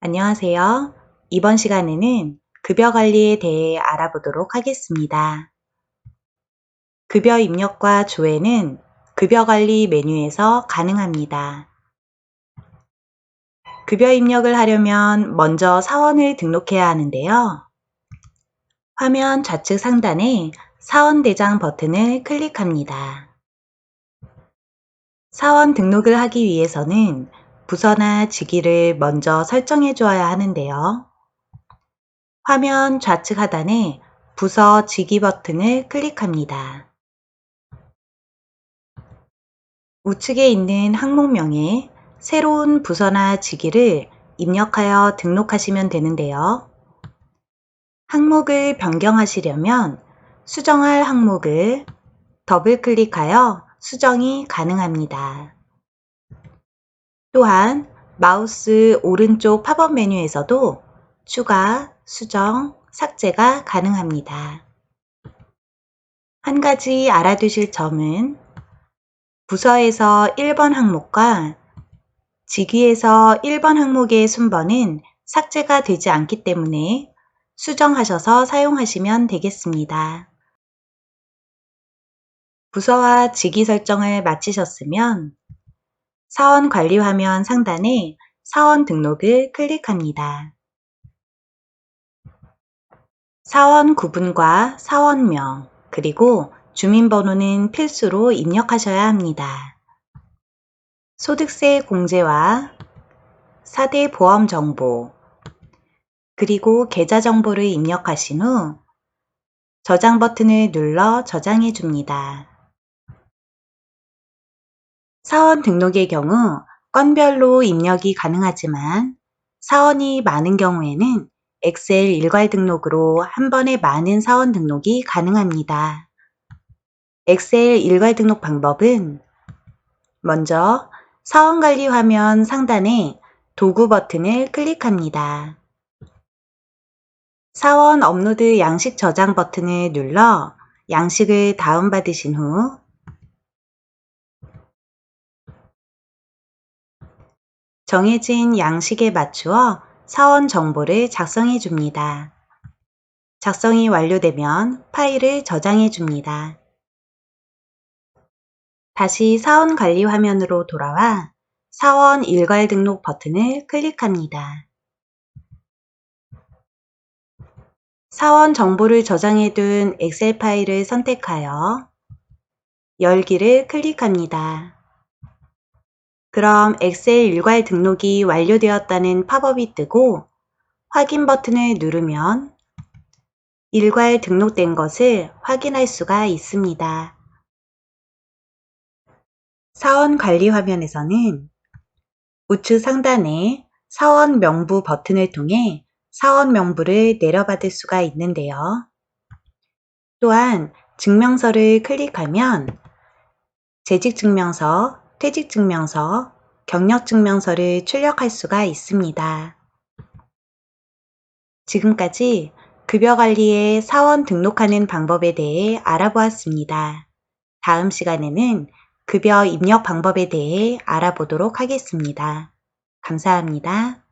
안녕하세요. 이번 시간에는 급여 관리에 대해 알아보도록 하겠습니다. 급여 입력과 조회는 급여 관리 메뉴에서 가능합니다. 급여 입력을 하려면 먼저 사원을 등록해야 하는데요. 화면 좌측 상단에 사원 대장 버튼을 클릭합니다. 사원 등록을 하기 위해서는 부서나 직위를 먼저 설정해 주어야 하는데요. 화면 좌측 하단에 부서 직위 버튼을 클릭합니다. 우측에 있는 항목명에 새로운 부서나 직위를 입력하여 등록하시면 되는데요. 항목을 변경하시려면 수정할 항목을 더블 클릭하여 수정이 가능합니다. 또한 마우스 오른쪽 팝업 메뉴에서도 추가, 수정, 삭제가 가능합니다. 한 가지 알아두실 점은 부서에서 1번 항목과 직위에서 1번 항목의 순번은 삭제가 되지 않기 때문에 수정하셔서 사용하시면 되겠습니다. 부서와 직위 설정을 마치셨으면 사원 관리 화면 상단에 사원 등록을 클릭합니다. 사원 구분과 사원명, 그리고 주민번호는 필수로 입력하셔야 합니다. 소득세 공제와 4대 보험 정보, 그리고 계좌 정보를 입력하신 후 저장 버튼을 눌러 저장해 줍니다. 사원 등록의 경우 건별로 입력이 가능하지만 사원이 많은 경우에는 엑셀 일괄 등록으로 한 번에 많은 사원 등록이 가능합니다. 엑셀 일괄 등록 방법은 먼저 사원 관리 화면 상단에 도구 버튼을 클릭합니다. 사원 업로드 양식 저장 버튼을 눌러 양식을 다운받으신 후 정해진 양식에 맞추어 사원 정보를 작성해 줍니다. 작성이 완료되면 파일을 저장해 줍니다. 다시 사원 관리 화면으로 돌아와 사원 일괄 등록 버튼을 클릭합니다. 사원 정보를 저장해 둔 엑셀 파일을 선택하여 열기를 클릭합니다. 그럼 엑셀 일괄 등록이 완료되었다는 팝업이 뜨고 확인 버튼을 누르면 일괄 등록된 것을 확인할 수가 있습니다. 사원 관리 화면에서는 우측 상단에 사원 명부 버튼을 통해 사원 명부를 내려받을 수가 있는데요. 또한 증명서를 클릭하면 재직증명서, 퇴직증명서, 경력증명서를 출력할 수가 있습니다. 지금까지 급여관리에 사원 등록하는 방법에 대해 알아보았습니다. 다음 시간에는 급여 입력 방법에 대해 알아보도록 하겠습니다. 감사합니다.